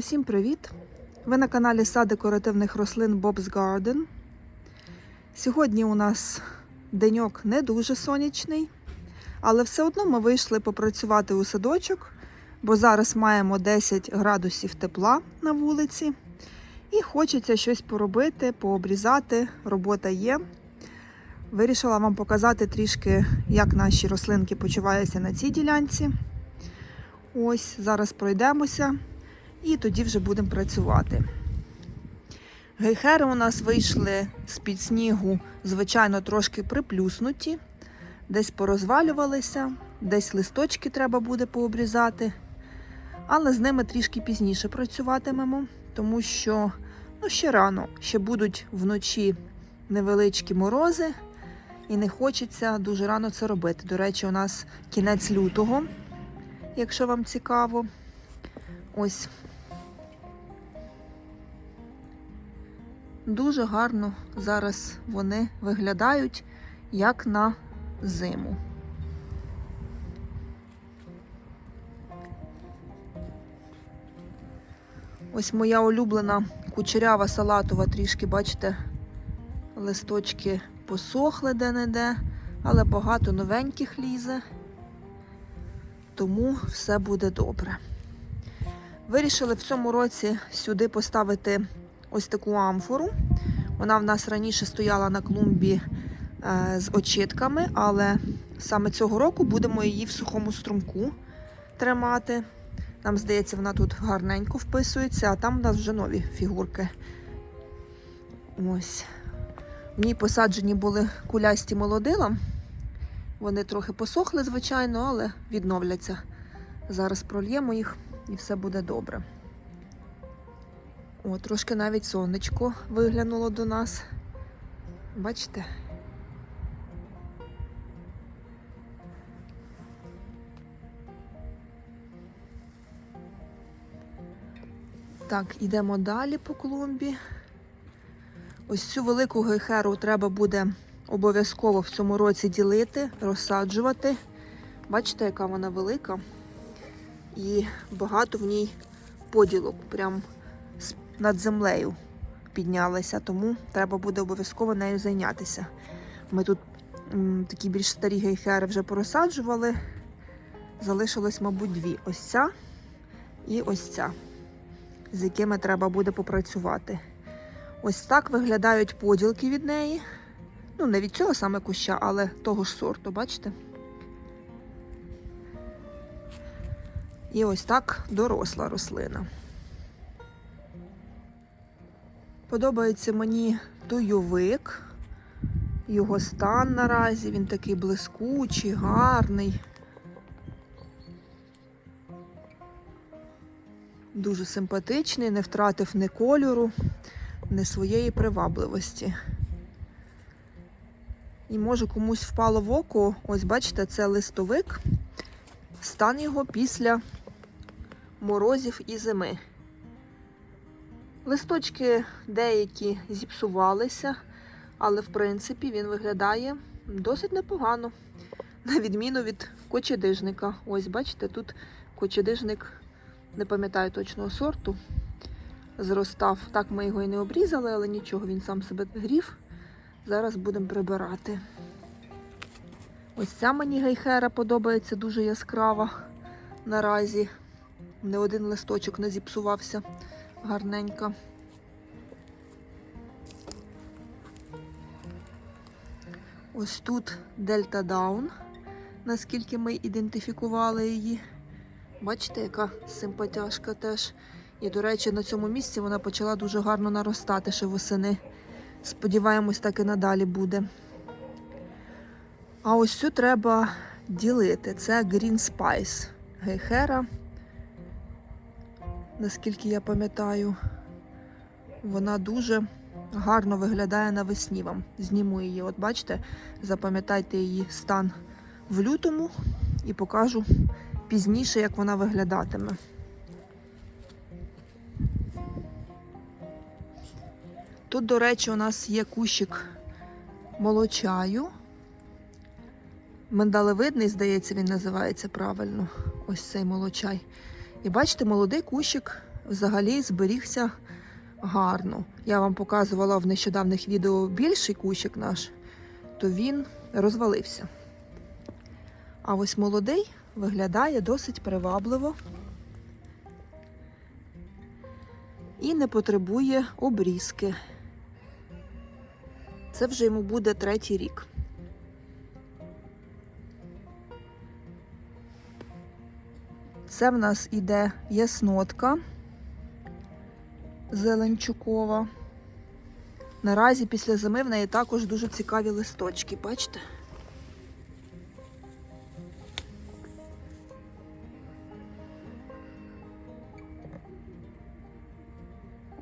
усім привіт! Ви на каналі Сад декоративних рослин Bob's Garden. Сьогодні у нас деньок не дуже сонячний, але все одно ми вийшли попрацювати у садочок, бо зараз маємо 10 градусів тепла на вулиці. І хочеться щось поробити, пообрізати. Робота є. Вирішила вам показати трішки, як наші рослинки почуваються на цій ділянці. Ось зараз пройдемося і тоді вже будемо працювати. Гейхери у нас вийшли з-під снігу, звичайно, трошки приплюснуті, десь порозвалювалися, десь листочки треба буде пообрізати. Але з ними трішки пізніше працюватимемо, тому що ну, ще рано, ще будуть вночі невеличкі морози, і не хочеться дуже рано це робити. До речі, у нас кінець лютого якщо вам цікаво. Ось. Дуже гарно зараз вони виглядають, як на зиму. Ось моя улюблена кучерява салатова, трішки, бачите, листочки посохли де-не-де, але багато новеньких лізе тому все буде добре. Вирішили в цьому році сюди поставити ось таку амфору. Вона в нас раніше стояла на клумбі е, з очітками, але саме цього року будемо її в сухому струмку тримати. Нам здається, вона тут гарненько вписується, а там у нас вже нові фігурки. Ось. В ній посаджені були кулясті молодила. Вони трохи посохли, звичайно, але відновляться. Зараз прольємо їх і все буде добре. О, трошки навіть сонечко виглянуло до нас. Бачите? Так, йдемо далі по клумбі. Ось цю велику гейхеру треба буде обов'язково в цьому році ділити, розсаджувати. Бачите, яка вона велика. І багато в ній поділок, прям над землею піднялися, тому треба буде обов'язково нею зайнятися. Ми тут м, такі більш старі гейхери вже порозсаджували. Залишилось, мабуть, дві. Ось ця і ось ця, з якими треба буде попрацювати. Ось так виглядають поділки від неї. Ну, не від цього саме куща, але того ж сорту, бачите? І ось так доросла рослина. Подобається мені туйовик, його стан наразі, він такий блискучий, гарний. Дуже симпатичний, не втратив ні кольору, ні своєї привабливості. І може комусь впало в око, ось бачите, це листовик, стан його після морозів і зими. Листочки деякі зіпсувалися, але в принципі він виглядає досить непогано, на відміну від кочедижника. Ось, бачите, тут кочедижник, не пам'ятаю точного сорту, зростав. Так ми його і не обрізали, але нічого, він сам себе грів. Зараз будемо прибирати. Ось ця мені гейхера подобається дуже яскрава наразі. Не один листочок не зіпсувався гарненько. Ось тут Дельта Даун, наскільки ми ідентифікували її. Бачите, яка симпатяшка теж. І, до речі, на цьому місці вона почала дуже гарно наростати ще восени. Сподіваємось, так і надалі буде. А ось цю треба ділити. Це Green Spice гейхера. Наскільки я пам'ятаю, вона дуже гарно виглядає навесні вам. Зніму її. От бачите, запам'ятайте її стан в лютому і покажу пізніше, як вона виглядатиме. Тут, до речі, у нас є кущик молочаю. Миндалевидний, здається, він називається правильно. Ось цей молочай. І бачите, молодий кущик взагалі зберігся гарно. Я вам показувала в нещодавних відео більший кущик наш, то він розвалився. А ось молодий виглядає досить привабливо і не потребує обрізки. Це вже йому буде третій рік. Це в нас іде яснотка зеленчукова. Наразі після зими в неї також дуже цікаві листочки, бачите?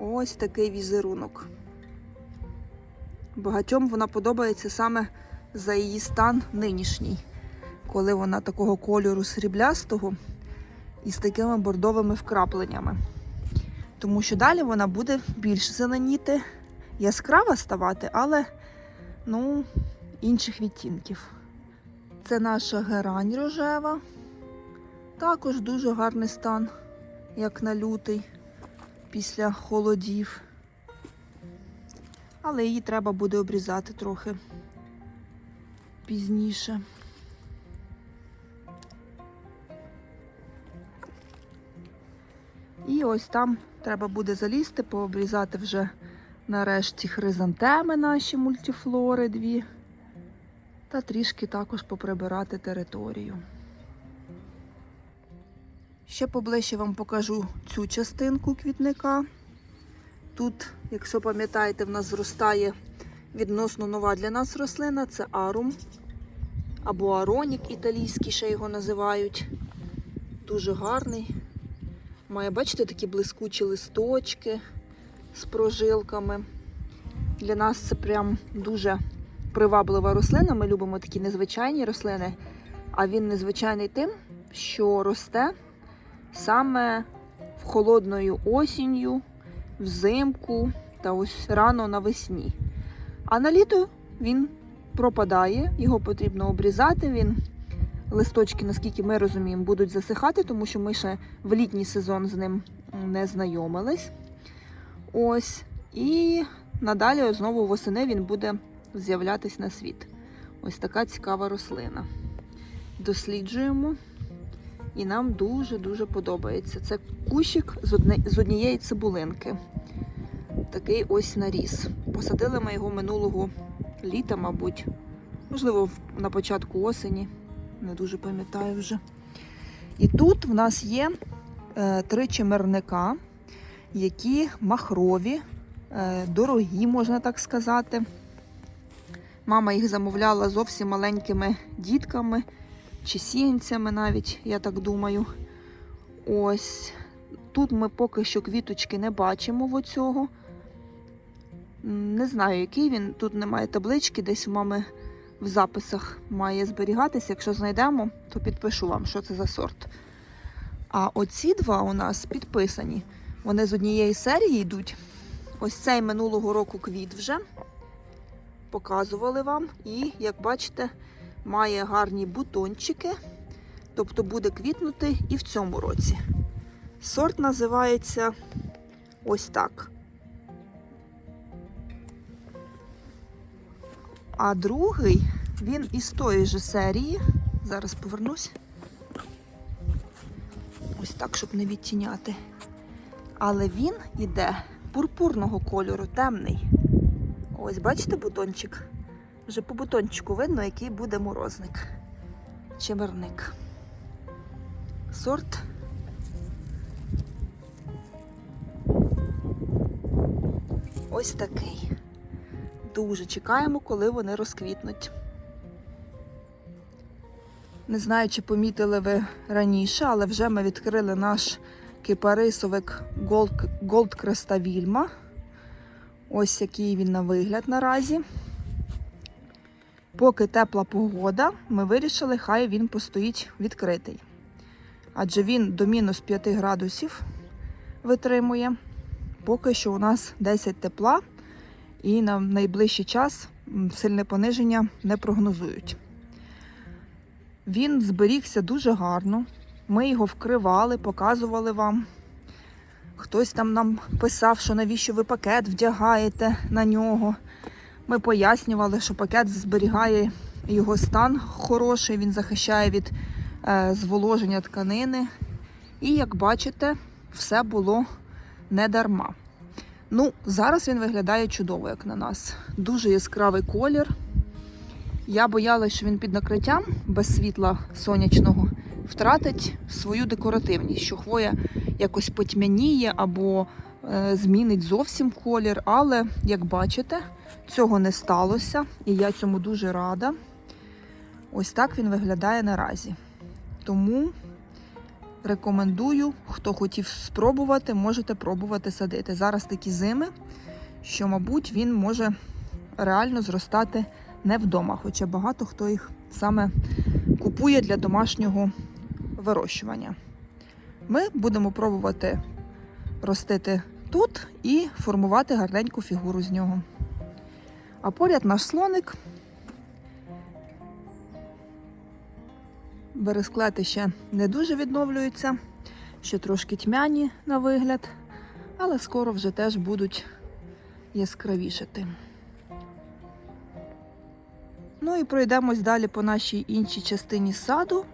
Ось такий візерунок. Багатьом вона подобається саме за її стан нинішній, коли вона такого кольору сріблястого і з такими бордовими вкрапленнями. Тому що далі вона буде більш зеленіти, яскрава ставати, але ну, інших відтінків. Це наша герань рожева. Також дуже гарний стан, як на лютий, після холодів. Але її треба буде обрізати трохи пізніше. І ось там треба буде залізти, пообрізати вже нарешті хризантеми наші мультифлори дві. Та трішки також поприбирати територію. Ще поближче вам покажу цю частинку квітника. Тут, якщо пам'ятаєте, в нас зростає відносно нова для нас рослина це арум або аронік італійський, ще його називають. Дуже гарний. Має, бачите, такі блискучі листочки з прожилками. Для нас це прям дуже приваблива рослина. Ми любимо такі незвичайні рослини, а він незвичайний тим, що росте саме в холодною осінню, взимку та ось рано навесні. А на літо він пропадає, його потрібно обрізати. Він листочки, наскільки ми розуміємо, будуть засихати, тому що ми ще в літній сезон з ним не знайомились. Ось. І надалі знову восени він буде з'являтись на світ. Ось така цікава рослина. Досліджуємо. І нам дуже-дуже подобається. Це кущик з, однієї цибулинки. Такий ось наріс. Посадили ми його минулого літа, мабуть. Можливо, на початку осені. Не дуже пам'ятаю вже. І тут в нас є е, три чимерника, які махрові, е, дорогі, можна так сказати. Мама їх замовляла зовсім маленькими дітками чи сіянцями навіть, я так думаю. Ось. Тут ми поки що квіточки не бачимо в оцього. Не знаю, який він. Тут немає таблички, десь у мами в записах має зберігатися. Якщо знайдемо, то підпишу вам, що це за сорт. А оці два у нас підписані. Вони з однієї серії йдуть. Ось цей минулого року квіт вже показували вам. І, як бачите, має гарні бутончики, тобто буде квітнути і в цьому році. Сорт називається ось так. А другий, він із тої ж серії. Зараз повернусь. Ось так, щоб не відтіняти. Але він іде пурпурного кольору, темний. Ось, бачите бутончик? Вже по бутончику видно, який буде морозник. Чимерник. Сорт. Ось такий. Дуже чекаємо, коли вони розквітнуть. Не знаю, чи помітили ви раніше, але вже ми відкрили наш кипарисовик Gold, Креста Вільма. Ось який він на вигляд наразі. Поки тепла погода, ми вирішили, хай він постоїть відкритий. Адже він до мінус 5 градусів витримує. Поки що у нас 10 тепла, і на найближчий час сильне пониження не прогнозують. Він зберігся дуже гарно. Ми його вкривали, показували вам. Хтось там нам писав, що навіщо ви пакет вдягаєте на нього. Ми пояснювали, що пакет зберігає його стан хороший, він захищає від е, зволоження тканини. І як бачите, все було не дарма. Ну, зараз він виглядає чудово, як на нас. Дуже яскравий колір. Я боялась, що він під накриттям без світла сонячного втратить свою декоративність, що хвоя якось потьмяніє або е, змінить зовсім колір. Але, як бачите, цього не сталося, і я цьому дуже рада. Ось так він виглядає наразі. Тому рекомендую, хто хотів спробувати, можете пробувати садити. Зараз такі зими, що, мабуть, він може реально зростати не вдома, хоча багато хто їх саме купує для домашнього вирощування. Ми будемо пробувати ростити тут і формувати гарненьку фігуру з нього. А поряд наш слоник. Бересклети ще не дуже відновлюються, ще трошки тьмяні на вигляд, але скоро вже теж будуть яскравішати. Ну і пройдемось далі по нашій іншій частині саду.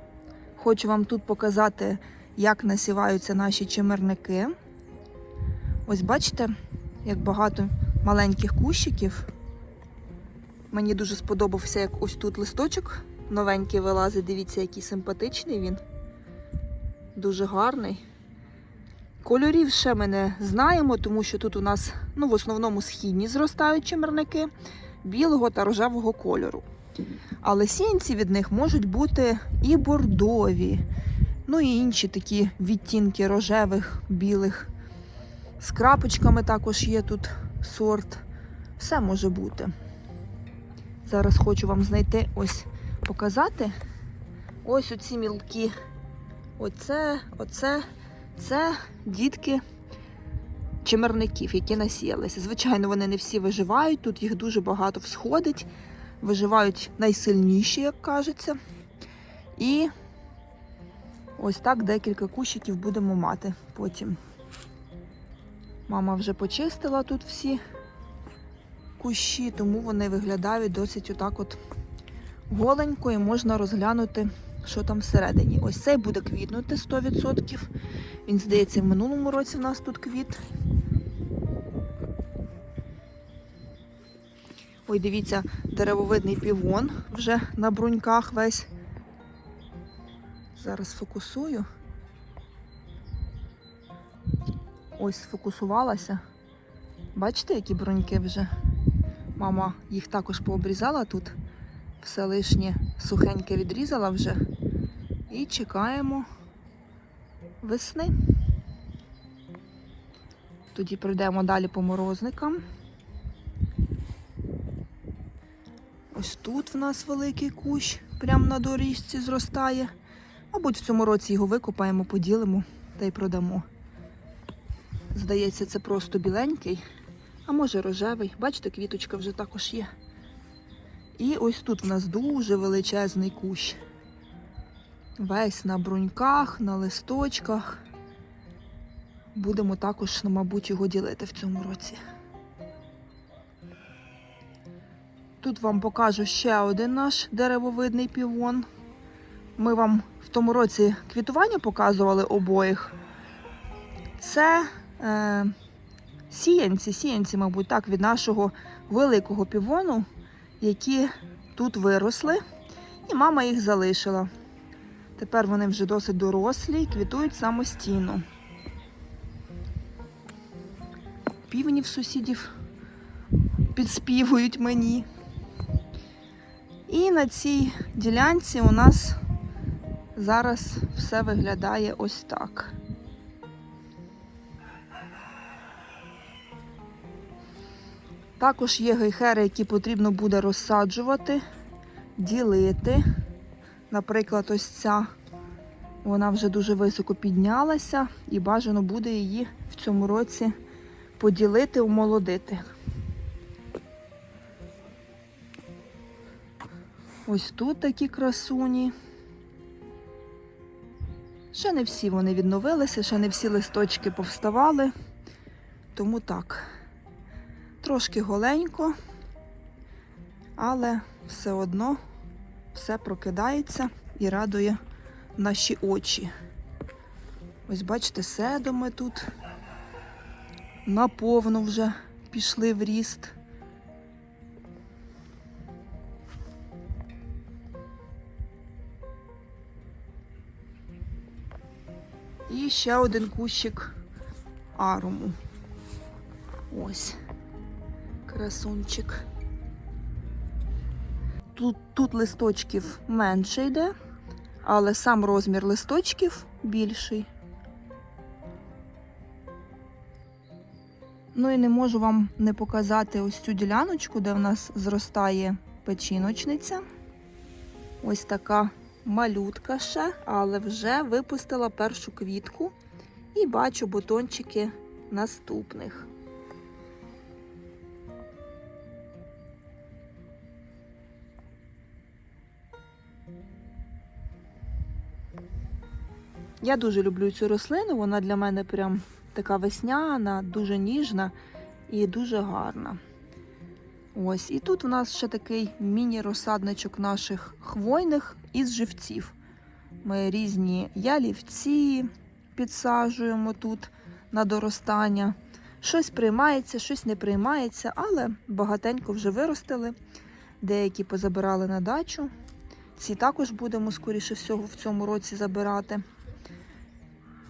Хочу вам тут показати, як насіваються наші чимерники. Ось бачите, як багато маленьких кущиків. Мені дуже сподобався, як ось тут листочок новенький вилазить. Дивіться, який симпатичний він. Дуже гарний. Кольорів ще ми не знаємо, тому що тут у нас ну, в основному східні зростають чимерники білого та рожевого кольору. Але сінці від них можуть бути і бордові, ну і інші такі відтінки рожевих, білих. З крапочками також є тут сорт. Все може бути. Зараз хочу вам знайти ось показати. Ось оці мілкі. Оце, оце, це дітки чимерників, які насіялися. Звичайно, вони не всі виживають, тут їх дуже багато всходить. Виживають найсильніші, як кажеться. І ось так декілька кущиків будемо мати потім. Мама вже почистила тут всі кущі, тому вони виглядають досить отак от голенько і можна розглянути, що там всередині. Ось цей буде квітнути 100%. Він, здається, в минулому році в нас тут квіт. Ой, дивіться, деревовидний півон вже на бруньках весь. Зараз фокусую. Ось сфокусувалася. Бачите, які бруньки вже? Мама їх також пообрізала тут. Все лишнє сухеньке відрізала вже. І чекаємо весни. Тоді пройдемо далі по морозникам. Ось тут в нас великий кущ, прямо на доріжці зростає. Мабуть, в цьому році його викопаємо, поділимо та й продамо. Здається, це просто біленький, а може рожевий. Бачите, квіточка вже також є. І ось тут в нас дуже величезний кущ. Весь на бруньках, на листочках. Будемо також, ну, мабуть, його ділити в цьому році. Тут вам покажу ще один наш деревовидний півон. Ми вам в тому році квітування показували обоїх. Це е, сіянці, сіянці, мабуть, так, від нашого великого півону, які тут виросли, і мама їх залишила. Тепер вони вже досить дорослі і квітують самостійно. Півні в сусідів підспівують мені. І на цій ділянці у нас зараз все виглядає ось так. Також є гейхери, які потрібно буде розсаджувати, ділити. Наприклад, ось ця, вона вже дуже високо піднялася і бажано буде її в цьому році поділити, омолодити. Ось тут такі красуні. Ще не всі вони відновилися, ще не всі листочки повставали. Тому так, трошки голенько, але все одно все прокидається і радує наші очі. Ось бачите, седоми тут наповну вже пішли в ріст. І ще один кущик аруму. Ось. Красунчик. Тут, тут листочків менше йде, але сам розмір листочків більший. Ну і не можу вам не показати ось цю діляночку, де в нас зростає печіночниця. Ось така малютка ще, але вже випустила першу квітку і бачу бутончики наступних. Я дуже люблю цю рослину, вона для мене прям така весняна, дуже ніжна і дуже гарна. Ось, і тут у нас ще такий міні-розсадничок наших хвойних із живців. Ми різні ялівці підсаджуємо тут на доростання. Щось приймається, щось не приймається, але багатенько вже виростили. Деякі позабирали на дачу. Ці також будемо, скоріше всього, в цьому році забирати.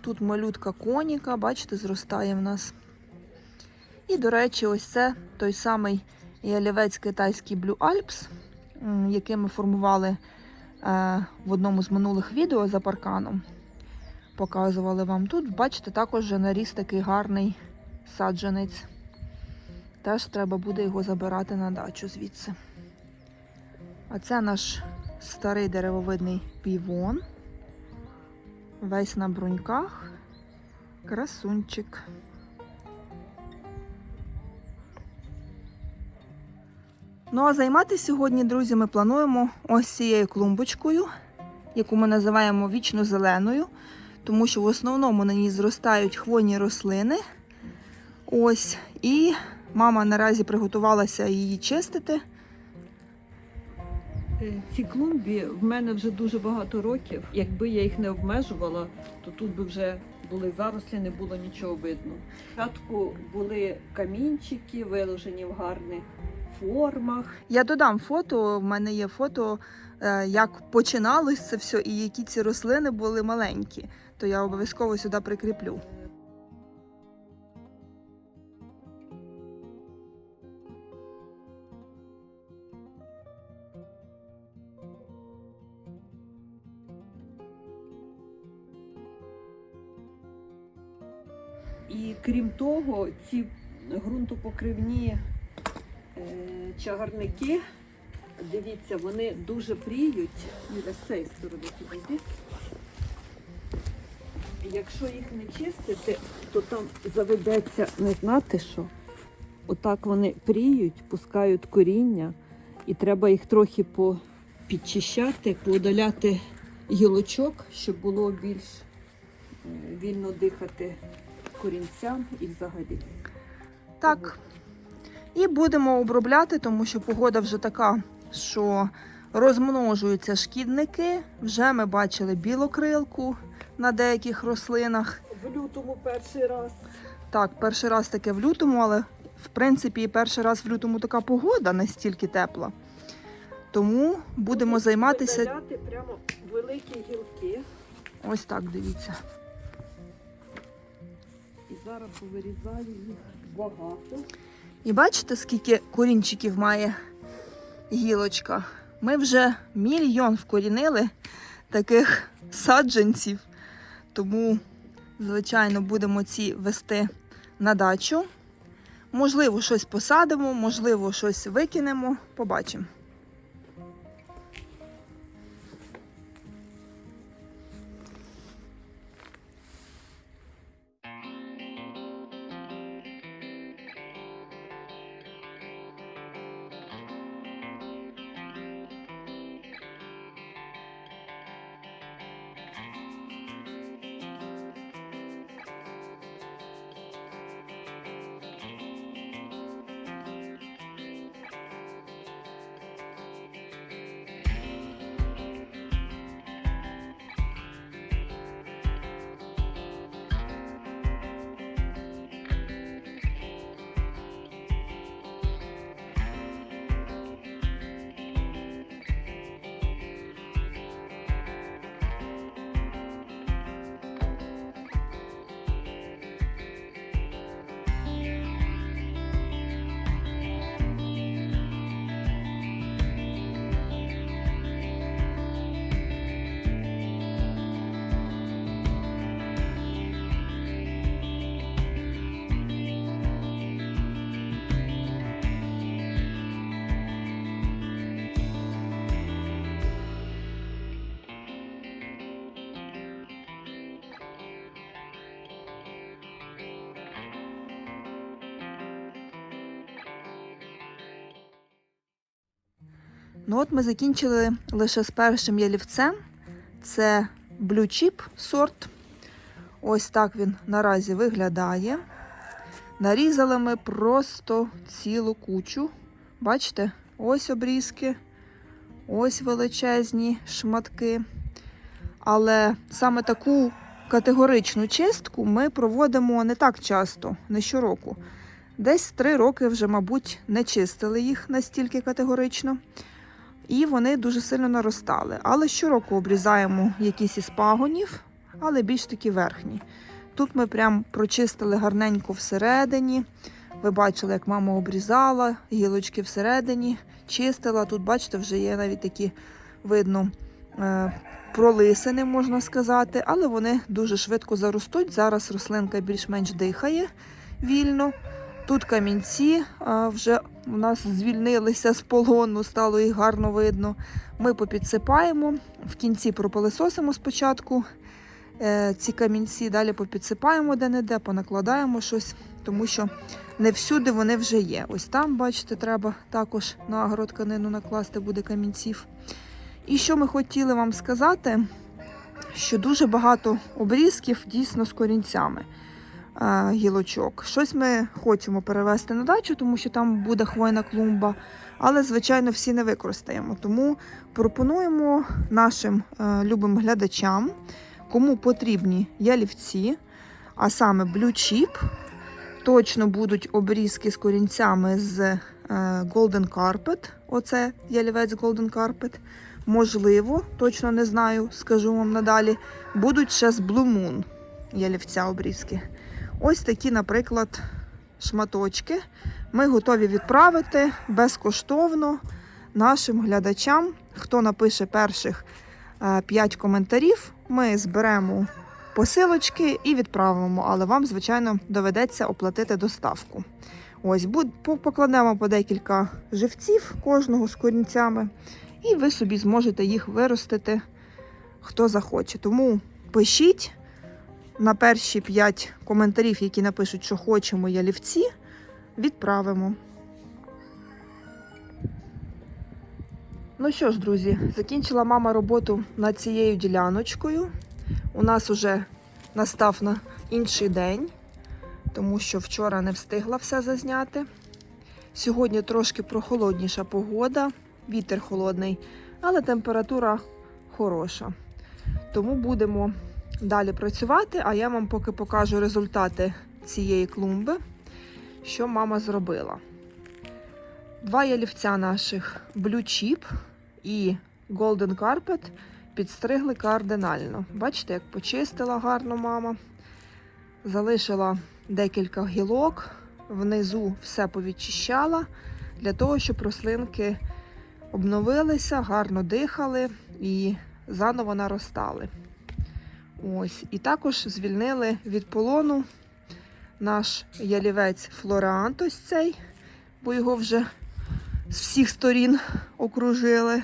Тут малютка коніка, бачите, зростає в нас. І, до речі, ось це той самий ялівець китайський Blue Alps, який ми формували е, в одному з минулих відео за парканом. Показували вам тут. Бачите, також наріс такий гарний саджанець. Теж треба буде його забирати на дачу звідси. А це наш старий деревовидний півон. Весь на бруньках. Красунчик. Ну, а займатися сьогодні, друзі, ми плануємо ось цією клумбочкою, яку ми називаємо вічно зеленою, тому що в основному на ній зростають хвойні рослини. Ось. І мама наразі приготувалася її чистити. Е, Ці клумбі в мене вже дуже багато років. Якби я їх не обмежувала, то тут би вже були зарослі, не було нічого видно. Спочатку були камінчики, виложені в гарних формах. Я додам фото. В мене є фото, е, як починалось це все і які ці рослини були маленькі. То я обов'язково сюди прикріплю. Крім того, ці ґрунтопокривні е, чагарники, дивіться, вони дуже пріють. Якщо їх не чистити, то там заведеться не знати що. Отак вони пріють, пускають коріння, і треба їх трохи підчищати, поудаляти гілочок, щоб було більш е, вільно дихати корінцям і взагалі. Так. І будемо обробляти, тому що погода вже така, що розмножуються шкідники. Вже ми бачили білокрилку на деяких рослинах. В лютому перший раз. Так, перший раз таке в лютому, але в принципі і перший раз в лютому така погода настільки тепла. Тому будемо займатися. Прямо великі гілки. Ось так, дивіться. Зараз повирізаю їх багато. І бачите, скільки корінчиків має гілочка? Ми вже мільйон вкорінили таких саджанців. Тому, звичайно, будемо ці вести на дачу. Можливо, щось посадимо, можливо, щось викинемо. Побачимо. Ну от ми закінчили лише з першим ялівцем. Це Blue Chip сорт. Ось так він наразі виглядає. Нарізали ми просто цілу кучу. Бачите, ось обрізки, ось величезні шматки. Але саме таку категоричну чистку ми проводимо не так часто, не щороку. Десь три роки вже, мабуть, не чистили їх настільки категорично. І вони дуже сильно наростали. Але щороку обрізаємо якісь із пагонів, але більш такі верхні. Тут ми прям прочистили гарненько всередині. Ви бачили, як мама обрізала гілочки всередині, чистила. Тут, бачите, вже є навіть такі видно е, пролисини, можна сказати, але вони дуже швидко заростуть. Зараз рослинка більш-менш дихає вільно. Тут камінці вже у нас звільнилися з полону, стало їх гарно видно. Ми попідсипаємо, в кінці пропилисосимо спочатку е, ці камінці, далі попідсипаємо де-не-де, понакладаємо щось, тому що не всюди вони вже є. Ось там, бачите, треба також на агротканину накласти буде камінців. І що ми хотіли вам сказати, що дуже багато обрізків дійсно з корінцями гілочок. Щось ми хочемо перевезти на дачу, тому що там буде хвойна клумба, але, звичайно, всі не використаємо. Тому пропонуємо нашим е, любим глядачам, кому потрібні ялівці, а саме Blue Chip. Точно будуть обрізки з корінцями з е, Golden Carpet. Оце ялівець Golden Carpet. Можливо, точно не знаю, скажу вам надалі. Будуть ще з Blue Moon ялівця обрізки. Ось такі, наприклад, шматочки. Ми готові відправити безкоштовно нашим глядачам. Хто напише перших 5 коментарів, ми зберемо посилочки і відправимо, але вам, звичайно, доведеться оплатити доставку. Ось, покладемо по декілька живців кожного з корінцями, і ви собі зможете їх виростити, хто захоче. Тому пишіть на перші 5 коментарів, які напишуть, що хочемо ялівці, відправимо. Ну що ж, друзі, закінчила мама роботу над цією діляночкою. У нас уже настав на інший день, тому що вчора не встигла все зазняти. Сьогодні трошки прохолодніша погода, вітер холодний, але температура хороша. Тому будемо далі працювати, а я вам поки покажу результати цієї клумби, що мама зробила. Два ялівця наших Blue Chip і Golden Carpet підстригли кардинально. Бачите, як почистила гарно мама. Залишила декілька гілок, внизу все повідчищала для того, щоб рослинки обновилися, гарно дихали і заново наростали. Ось. І також звільнили від полону наш ялівець Флореант ось цей, бо його вже з всіх сторін окружили.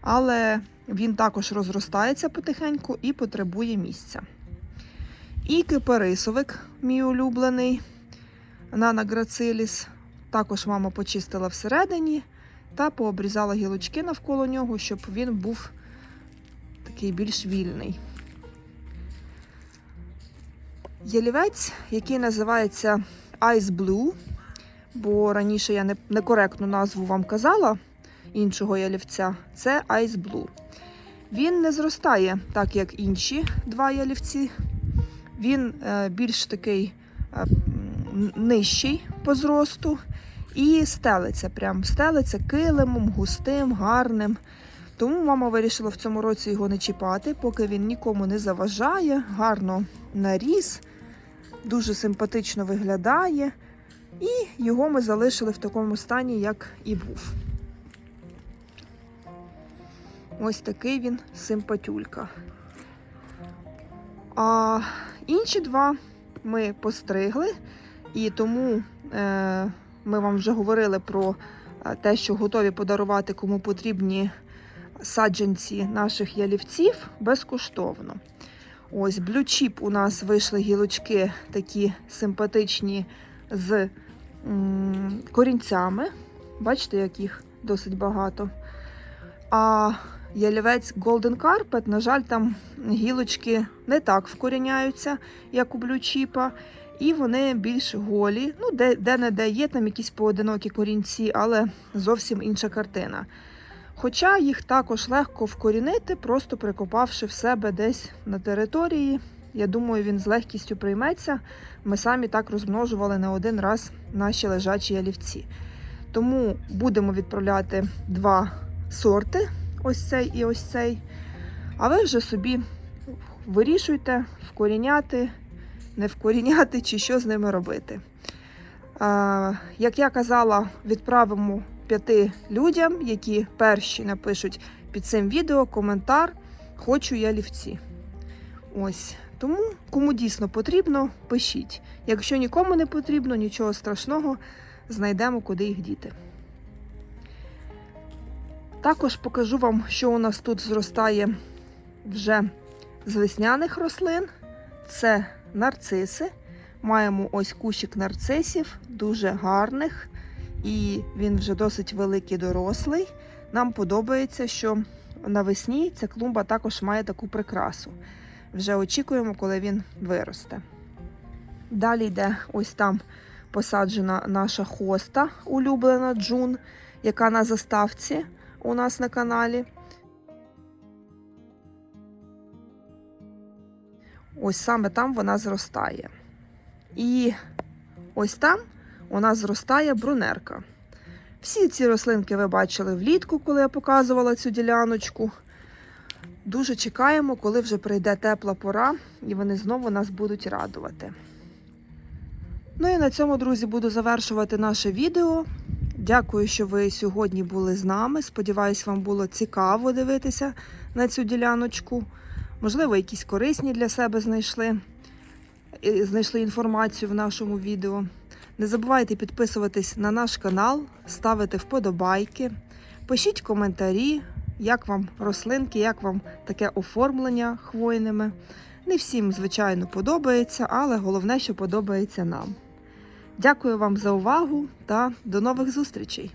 Але він також розростається потихеньку і потребує місця. І кипарисовик, мій улюблений, Нана Грациліс. Також мама почистила всередині та пообрізала гілочки навколо нього, щоб він був такий більш вільний. Ялівець, який називається Ice Blue, бо раніше я некоректну назву вам казала іншого ялівця, це Ice Blue. Він не зростає так, як інші два ялівці. Він е, більш такий е, нижчий по зросту і стелиться, прям стелиться килимом, густим, гарним. Тому мама вирішила в цьому році його не чіпати, поки він нікому не заважає, гарно наріс, дуже симпатично виглядає. І його ми залишили в такому стані, як і був. Ось такий він симпатюлька. А інші два ми постригли, і тому е, ми вам вже говорили про е, те, що готові подарувати кому потрібні саджанці наших ялівців безкоштовно. Ось Chip у нас вийшли гілочки такі симпатичні з м, корінцями. Бачите, як їх досить багато. А ялівець Golden Carpet, на жаль, там гілочки не так вкоріняються, як у блючіпа, і вони більш голі. Ну, де, де-не-де є там якісь поодинокі корінці, але зовсім інша картина. Хоча їх також легко вкорінити, просто прикопавши в себе десь на території. Я думаю, він з легкістю прийметься. Ми самі так розмножували не один раз наші лежачі ялівці. Тому будемо відправляти два сорти: ось цей і ось цей. А ви вже собі вирішуйте, вкоріняти, не вкоріняти чи що з ними робити. Як я казала, відправимо п'яти людям, які перші напишуть під цим відео коментар Хочу я лівці. Ось. Тому, кому дійсно потрібно, пишіть. Якщо нікому не потрібно, нічого страшного, знайдемо, куди їх діти. Також покажу вам, що у нас тут зростає вже з весняних рослин. Це нарциси. Маємо ось кущик нарцисів, дуже гарних, і він вже досить великий дорослий. Нам подобається, що навесні ця клумба також має таку прикрасу. Вже очікуємо, коли він виросте. Далі йде ось там посаджена наша хоста, улюблена джун, яка на заставці у нас на каналі. Ось саме там вона зростає. І ось там у нас зростає брунерка. Всі ці рослинки ви бачили влітку, коли я показувала цю діляночку. Дуже чекаємо, коли вже прийде тепла пора, і вони знову нас будуть радувати. Ну і на цьому, друзі, буду завершувати наше відео. Дякую, що ви сьогодні були з нами. Сподіваюсь, вам було цікаво дивитися на цю діляночку. Можливо, якісь корисні для себе знайшли, знайшли інформацію в нашому відео. Не забувайте підписуватись на наш канал, ставити вподобайки, пишіть коментарі, як вам рослинки, як вам таке оформлення хвойними. Не всім, звичайно, подобається, але головне, що подобається нам. Дякую вам за увагу та до нових зустрічей!